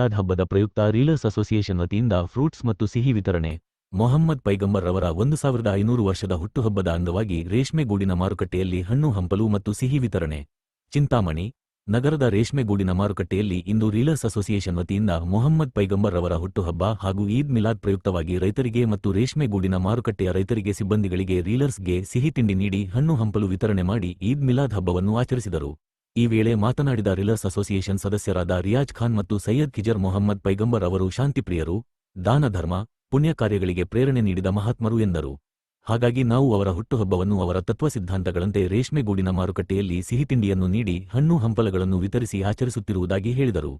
ಮಿಲಾದ್ ಹಬ್ಬದ ಪ್ರಯುಕ್ತ reelers association ವತಿಯಿಂದ ಫ್ರೂಟ್ಸ್ ಮತ್ತು ಸಿಹಿ ವಿತರಣೆ. ಮೊಹಮ್ಮದ್ ಪೈಗಂಬರ್ ರವರ ಒಂದು ಸಾವಿರದ ಐನೂರು ವರ್ಷದ ಹುಟ್ಟುಹಬ್ಬದ ಅಂಗವಾಗಿ ರೇಷ್ಮೆಗೂಡಿನ ಮಾರುಕಟ್ಟೆಯಲ್ಲಿ ಹಣ್ಣು, ಹಂಪಲು ಮತ್ತು ಸಿಹಿ ವಿತರಣೆ. ಚಿಂತಾಮಣಿ ನಗರದ ರೇಷ್ಮೆಗೂಡಿನ ಮಾರುಕಟ್ಟೆಯಲ್ಲಿ ಇಂದು ರೀಲರ್ಸ್ ಅಸೋಸಿಯೇಷನ್ ವತಿಯಿಂದ ಮೊಹಮ್ಮದ್ ಪೈಗಂಬರ್ ರವರ ಹುಟ್ಟುಹಬ್ಬ ಹಾಗೂ ಈದ್ ಮಿಲಾದ್ ಪ್ರಯುಕ್ತವಾಗಿ ರೈತರಿಗೆ ಮತ್ತು ರೇಷ್ಮೆಗೂಡಿನ ಮಾರುಕಟ್ಟೆಯ ರೈತರಿಗೆ ಸಿಬ್ಬಂದಿಗಳಿಗೆ ರೀಲರ್ಸ್ಗೆ ಸಿಹಿ ತಿಂಡಿ ನೀಡಿ ಹಣ್ಣು, ಹಂಪಲು ವಿತರಣೆ ಮಾಡಿ ಈದ್ ಮಿಲಾದ್ ಹಬ್ಬವನ್ನು ಆಚರಿಸಿದರು. ಈ ವೇಳೆ ಮಾತನಾಡಿದ ರಿಲರ್ಸ್ ಅಸೋಸಿಯೇಷನ್ ಸದಸ್ಯರಾದ ರಿಯಾಜ್ ಖಾನ್ ಮತ್ತು ಸೈಯದ್ ಕಿಜರ್ ಮೊಹಮ್ಮದ್ ಪೈಗಂಬರ್ ಅವರು ಶಾಂತಿಪ್ರಿಯರು, ದಾನ ಧರ್ಮ, ಪುಣ್ಯ ಕಾರ್ಯಗಳಿಗೆ ಪ್ರೇರಣೆ ನೀಡಿದ ಮಹಾತ್ಮರು ಎಂದರು. ಹಾಗಾಗಿ ನಾವು ಅವರ ಹುಟ್ಟುಹಬ್ಬವನ್ನು ಅವರ ತತ್ವ ಸಿದ್ಧಾಂತಗಳಂತೆ ರೇಷ್ಮೆಗೂಡಿನ ಮಾರುಕಟ್ಟೆಯಲ್ಲಿ ಸಿಹಿತಿಂಡಿಯನ್ನು ನೀಡಿ ಹಣ್ಣು ಹಂಪಲಗಳನ್ನು ವಿತರಿಸಿ ಆಚರಿಸುತ್ತಿರುವುದಾಗಿ ಹೇಳಿದರು.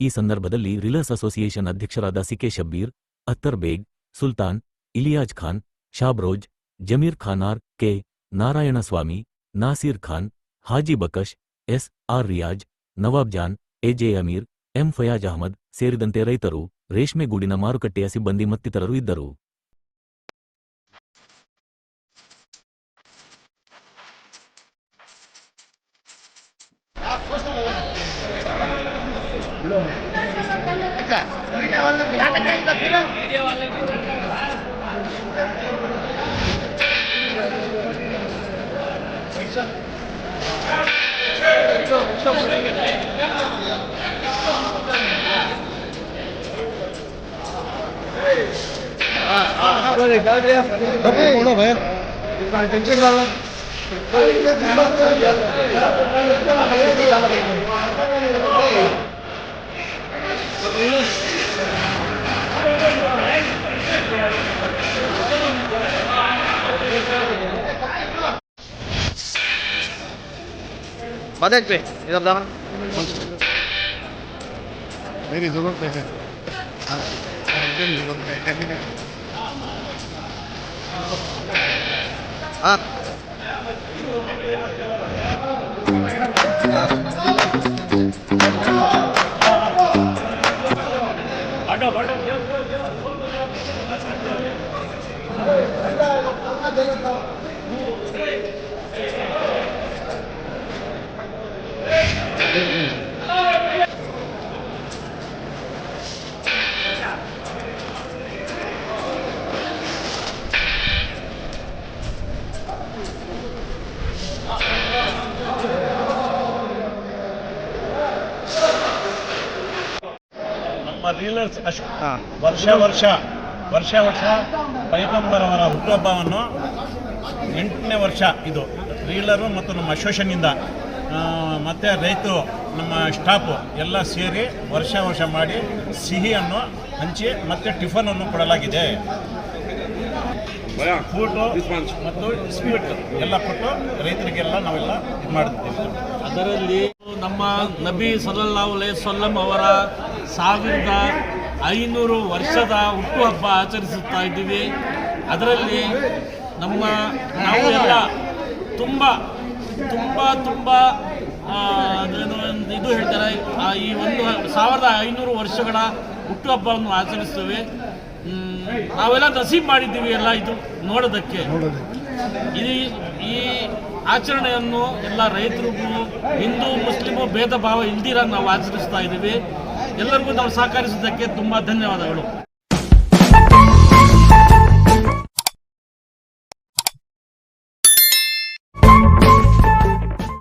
ಈ ಸಂದರ್ಭದಲ್ಲಿ ರಿಲರ್ಸ್ ಅಸೋಸಿಯೇಷನ್ ಅಧ್ಯಕ್ಷರಾದ C K Shabbir Attar Baig, Sultan, Iliyaz Khan, Shabroz, Zameer ಖಾನಾರ್, K. Narayanaswamy, Nasir Khan, Haji Baksh S R Riyaz Nawab Jan A J Amir M Fayaz Ahmed ಸೇರಿದಂತೆ ರೈತರು ರೇಷ್ಮೆಗೂಡಿನ ಮಾರುಕಟ್ಟೆಯ ಸಿಬ್ಬಂದಿ ಮತ್ತಿತರರು ಇದ್ದರು போனோம் பையன் டென்ஷன் வேலை Thank you. Badek Bey, iधर दाना मेरी जरूरत नहीं है हाँ, मेरी जरूरत नहीं है हाँ ನಮ್ಮ ರೀಲರ್ಸ್ ಅಷ್ಟು ವರ್ಷ ವರ್ಷ ವರ್ಷ ವರ್ಷ ಪೈಗಂಬರವರ ಹುಟ್ಟುಹಬ್ಬವನ್ನು ಎಂಟನೇ ವರ್ಷ ಇದು. ರೀಲರು ಮತ್ತು ನಮ್ಮ ಅಸೋಸಿಯೇಷನ್ನಿಂದ ಮತ್ತು ಮತ್ತೆ ರೈತರು ನಮ್ಮ ಸ್ಟಾಫು ಎಲ್ಲ ಸೇರಿ ವರ್ಷ ವರ್ಷ ಮಾಡಿ ಸಿಹಿಯನ್ನು ಹಂಚಿ ಮತ್ತು ಟಿಫನನ್ನು ಕೊಡಲಾಗಿದೆ. ಫೂಟು ಮತ್ತು ಸ್ವೀಟ್ ಎಲ್ಲ ಕೊಟ್ಟು ರೈತರಿಗೆಲ್ಲ ನಾವೆಲ್ಲ ಇದು ಮಾಡ್ತೀವಿ ಅದರಲ್ಲಿ ನಮ್ಮ ನಬಿ ಸಲ್ಲಲ್ಲಾಹು ಅಲೈಹಿ ವಸಲ್ಲಂ ಅವರ ಸಾವಿರದ ಐನೂರು ವರ್ಷದ ಹುಟ್ಟುಹಬ್ಬ ಆಚರಿಸುತ್ತಾ ಇದ್ದೀವಿ. ಅದರಲ್ಲಿ ನಮ್ಮ ನಾವು ಎಲ್ಲ ತುಂಬ ತುಂಬ ತುಂಬ ಇದು ಹೇಳ್ತಾರೆ ಈ ಒಂದು ಸಾವಿರದ ಐನೂರು ವರ್ಷಗಳ ಹುಟ್ಟುಹಬ್ಬವನ್ನು ಆಚರಿಸ್ತೇವೆ. ನಾವೆಲ್ಲ ನಸೀಬ್ ಮಾಡಿದ್ದೀವಿ ಎಲ್ಲ ಇದು ನೋಡೋದಕ್ಕೆ. ನೋಡೋದು ಈ ಈ ಆಚರಣೆಯನ್ನು ಎಲ್ಲ ರೈತರಿಗೂ, ಹಿಂದೂ, ಮುಸ್ಲಿಮು ಭೇದ ಭಾವ ಇಲ್ದಿರ ನಾವು ಆಚರಿಸ್ತಾ ಇದ್ದೀವಿ. ಎಲ್ಲರಿಗೂ ನಾವು ಸಹಕರಿಸಿದ್ದಕ್ಕೆ ತುಂಬ ಧನ್ಯವಾದಗಳು.